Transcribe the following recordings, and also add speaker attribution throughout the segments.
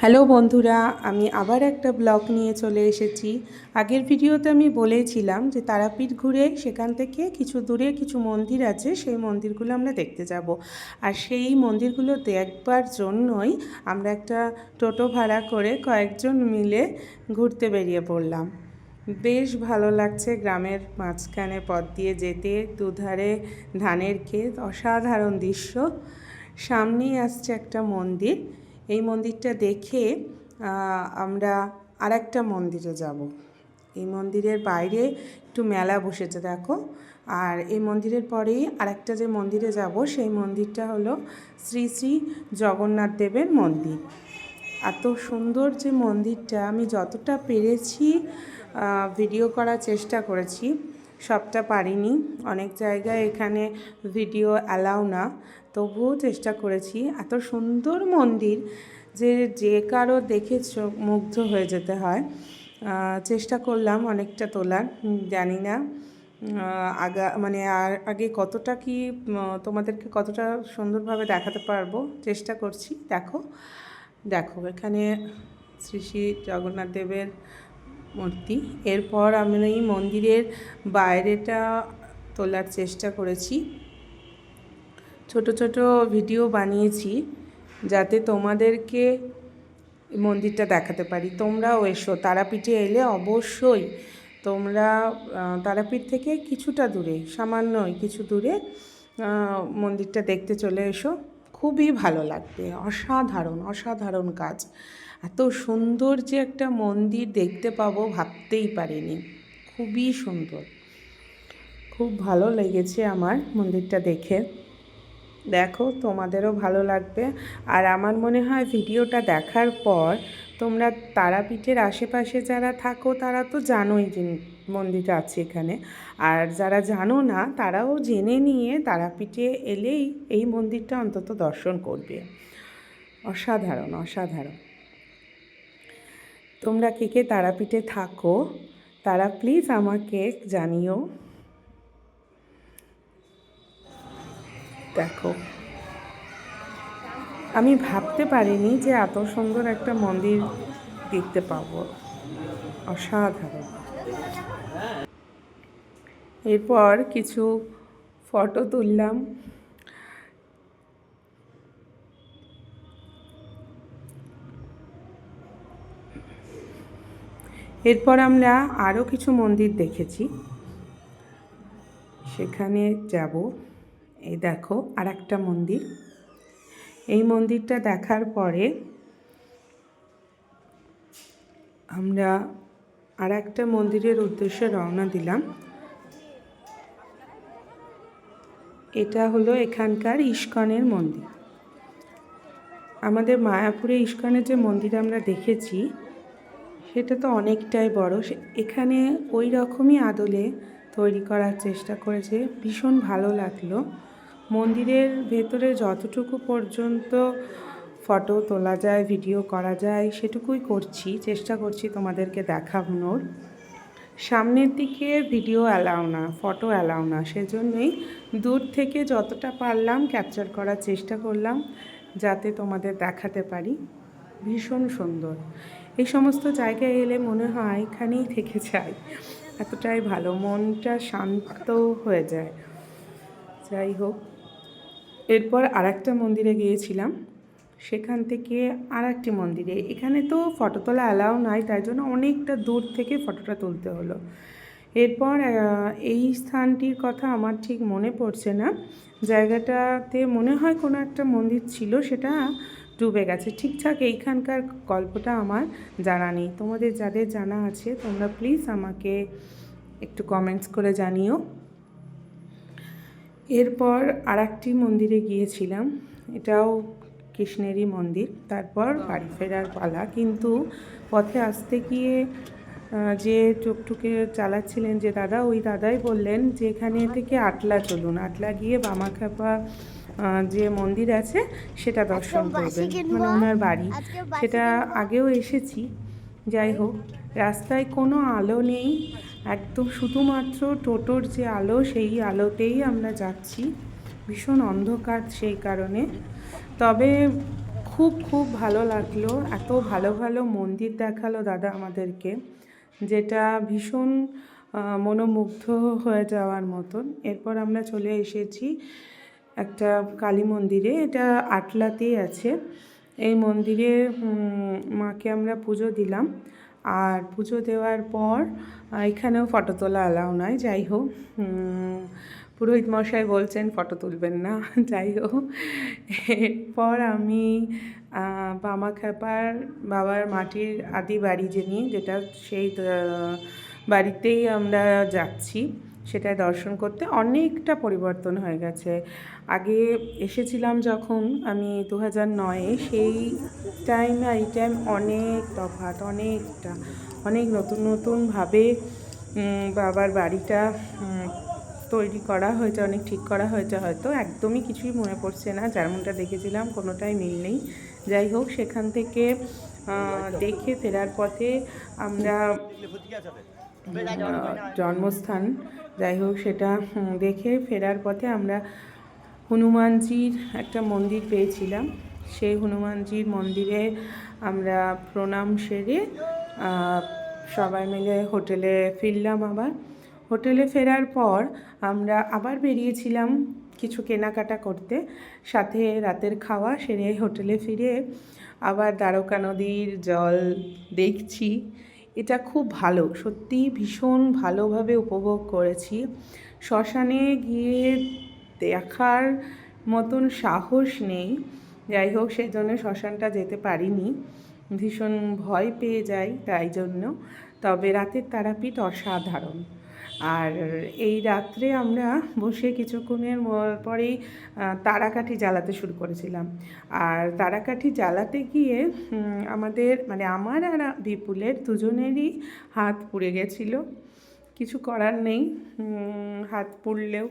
Speaker 1: Hello বন্ধুরা, আমি আবার একটা ব্লগ নিয়ে চলে এসেছি। আগের ভিডিওতে আমি বলেছিলাম যে তারাপীঠ ঘুরে সেখান থেকে কিছু দূরে কিছু মন্দির আছে, সেই মন্দিরগুলো আমরা দেখতে যাব। আর সেই মন্দিরগুলো দেখবার জন্যই আমরা একটা টোটো ভাড়া করে কয়েকজন মিলে ঘুরতে বেরিয়ে পড়লাম। বেশ ভালো লাগছে গ্রামের মাঝখানে পথ দিয়ে যেতে, দুধারে ধানের ক্ষেত, অসাধারণ দৃশ্য। সামনেই আসছে একটা মন্দির। এই মন্দিরটা দেখে আমরা আরেকটা মন্দিরে যাব। এই মন্দিরের বাইরে একটু মেলা বসেছে, দেখো। আর এই মন্দিরের পরেই আরেকটা যে মন্দিরে যাব, সেই মন্দিরটা হলো শ্রী শ্রী জগন্নাথ দেবের মন্দির। এত সুন্দর যে মন্দিরটা, আমি যতটা পেরেছি ভিডিও করার চেষ্টা করেছি। সবটা পারিনি। অনেক জায়গায় এখানে ভিডিও অ্যালাউ না। তবুও চেষ্টা করেছি। এত সুন্দর মন্দির যে যে কারও দেখে মুগ্ধ হয়ে যেতে হয়। চেষ্টা করলাম অনেকটা তোলার জানি না আগা মানে আর আগে কতটা কি তোমাদেরকে কতটা সুন্দরভাবে দেখাতে পারব, চেষ্টা করছি। দেখো দেখো, এখানে শ্রী শ্রী জগন্নাথ দেবের মূর্তি। এরপর আমি এই মন্দিরের বাইরেটা তোলার চেষ্টা করেছি। ছোট ছোট ভিডিও বানিয়েছি যাতে তোমাদেরকে মন্দিরটা দেখাতে পারি। তোমরাও এসো, তারাপীঠে এলে অবশ্যই তোমরা তারাপীঠ থেকে কিছুটা দূরে, সামান্যই কিছু দূরে মন্দিরটা দেখতে চলে এসো। খুবই ভালো লাগবে। অসাধারণ অসাধারণ কাজ। এত সুন্দর যে একটা মন্দির দেখতে পাবো ভাবতেই পারিনি। খুবই সুন্দর। খুব ভালো লেগেছে আমার মন্দিরটা দেখে। দেখো, তোমাদেরও ভালো লাগবে। আর আমার মনে হয় ভিডিওটা দেখার পর তোমরা তারাপীঠের আশেপাশে যারা থাকো, তারা তো জানোই যে মন্দিরটা আছে এখানে। আর যারা জানো না, তারাও জেনে নিয়ে তারাপীঠে এলেই এই মন্দিরটা অন্তত দর্শন করবে। অসাধারণ অসাধারণ। তোমরা কে কে তারাপীঠে থাকো, তারা প্লিজ আমাকে জানিও। দেখো। আমি ভাবতে পারিনি যে এত সুন্দর একটা মন্দির দেখতে পাবো। অসাধারণ। এরপর কিছু ফটো তুললাম। এরপর আমরা আরও কিছু মন্দির দেখেছি। সেখানে যাব। এই দেখো আর একটা মন্দির। এই মন্দিরটা দেখার পরে আমরা আর একটা মন্দিরের উদ্দেশ্যে রওনা দিলাম। এটা হলো এখানকার ইস্কনের মন্দির। আমাদের মায়াপুরে ইস্কনের যে মন্দির আমরা দেখেছি, সেটা তো অনেকটাই বড়। এখানে ওই রকমই আদলে তৈরি করার চেষ্টা করেছে। ভীষণ ভালো লাগল। মন্দিরের ভেতরে যতটুকু পর্যন্ত ফটো তোলা যায়, ভিডিও করা যায়, সেটুকুই করছি, চেষ্টা করছি তোমাদেরকে দেখানোর। সামনের দিকে ভিডিও অ্যালাউ না, ফটো অ্যালাউ না, সেজন্যই দূর থেকে যতটা পারলাম ক্যাপচার করার চেষ্টা করলাম যাতে তোমাদের দেখাতে পারি। ভীষণ সুন্দর। এই সমস্ত জায়গায় এলে মনে হয় এখানেই থেকে যাই এতটাই ভালো, মনটা শান্ত হয়ে যায়। যাই হোক। এরপর আরেকটা মন্দিরে গিয়েছিলাম। সেখান থেকে আর একটি মন্দিরে। এখানে তো ফটো তোলা অ্যালাউ নাই, তাই জন্য অনেকটা দূর থেকে ফটোটা তুলতে হলো। এরপর এই স্থানটির কথা আমার ঠিক মনে পড়ছে না। জায়গাটাতে মনে হয় কোনো একটা মন্দির ছিল, সেটা ডুবে গেছে। ঠিকঠাক এইখানকার গল্পটা আমার জানা নেই। তোমাদের যাদের জানা আছে, তোমরা প্লিজ আমাকে একটু কমেন্টস করে জানিও। এরপর আর একটি মন্দিরে গিয়েছিলাম। এটাও কৃষ্ণেরই মন্দির। তারপর বাড়ি ফেরার পালা। কিন্তু পথে আসতে গিয়ে যে টুকটুকে চালাচ্ছিলেন যে দাদা ওই দাদাই বললেন যে এখানে থেকে আটলা চলুন। আটলা গিয়ে বামাখ্যাপা যে মন্দির আছে সেটা দর্শন করবেন। মানে ওনার বাড়ি। সেটা আগেও এসেছি। যাই হোক, রাস্তায় কোনো আলো নেই। একদম শুধুমাত্র টোটোর যে আলো, সেই আলোতেই আমরা যাচ্ছি। ভীষণ অন্ধকার সেই কারণে। তবে খুব খুব ভালো লাগল, এত ভালো ভালো মন্দির দেখাল দাদা আমাদেরকে, যেটা ভীষণ মনোমুগ্ধ হয়ে যাওয়ার মতন। এরপর আমরা চলে এসেছি একটা কালী মন্দিরে, এটা আটলাতেই আছে। এই মন্দিরে মাকে আমরা পুজো দিলাম। আর পুজো দেওয়ার পর এখানেও ফটো তোলা অ্যালাউ নয় যাই হোক। পুরোহিত মশাই বলছেন ফটো তুলবেন না। যাই হোক। এরপর আমি বামা খ্যাপার বাবার মাটির আদি বাড়ি যিনি যেটা সেই বাড়িতেই আমরা যাচ্ছি। সেটা দর্শন করতে অনেকটা পরিবর্তন হয়ে গেছে। আগে এসেছিলাম যখন আমি দু হাজার নয়ে, সেই টাইম আর এই টাইম অনেক তফাৎ, অনেকটা, অনেক নতুন নতুনভাবে বাবার বাড়িটা তৈরি করা হয়েছে, অনেক ঠিক করা হয়েছে, হয়তো একদমই কিছুই মনে পড়ছে না যেমনটা দেখেছিলাম, কোনোটাই মিল নেই। যাই হোক, সেখান থেকে দেখে ফেরার পথে আমরা জন্মস্থান যাই হোক সেটা দেখে ফেরার পথে আমরা হনুমানজির একটা মন্দির পেয়েছিলাম। সেই হনুমানজির মন্দিরে আমরা প্রণাম সেরে সবাই মিলে হোটেলে ফিরলাম আবার। হোটেলে ফেরার পর আমরা আবার বেরিয়েছিলাম কিছু কেনাকাটা করতে। সাথে রাতের খাওয়া সেরে হোটেলে ফিরে আবার দ্বারকা নদীর জল দেখছি। এটা খুব ভালো, সত্যি ভীষণ ভালোভাবে উপভোগ করেছি। শ্মশানে গিয়ে দেখার মতন সাহস নেই, যাই হোক সেই জন্য শ্মশানটা যেতে পারিনি। ভীষণ ভয় পেয়ে যাই তাই জন্য, তবে রাতের তারাপীঠ অসাধারণ। আর এই রাত্রে আমরা বসে কিছুক্ষণের পরেই তারাকাঠি জ্বালাতে শুরু করেছিলাম। আর তারাকাঠি জ্বালাতে গিয়ে আমাদের মানে আমার আর বিপুলের দুজনেরই হাত পুড়ে গেছিল। কিছু করার নেই হাত পুড়লেও।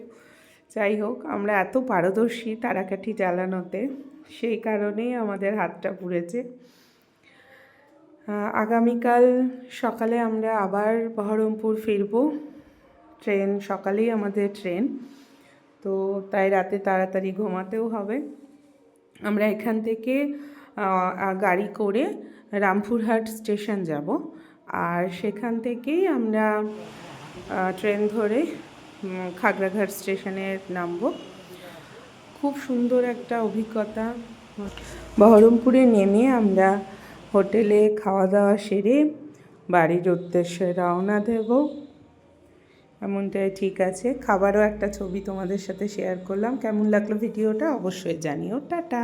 Speaker 1: যাই হোক, আমরা এত পারদর্শী তারাকাঠি জ্বালানোতে, সেই কারণেই আমাদের হাতটা পুড়েছে। আগামীকাল সকালে আমরা আবার বহরমপুর ফিরবো। ট্রেন, সকালেই আমাদের ট্রেন। তো তাই রাতে তাড়াতাড়ি ঘুমাতেও হবে। আমরা এখান থেকে গাড়ি করে রামপুরহাট স্টেশন যাব। আর সেখান থেকেই আমরা ট্রেন ধরে খাগড়াঘাট স্টেশনে নামবো। খুব সুন্দর একটা অভিজ্ঞতা। বহরমপুরে নেমে আমরা হোটেলে খাওয়া দাওয়া সেরে বাড়ির উদ্দেশ্যে রওনা দেব। এমনটাই ঠিক আছে। খাবারও একটা ছবি তোমাদের সাথে শেয়ার করলাম। কেমন লাগল ভিডিওটা? অবশ্যই জানিও। টাটা!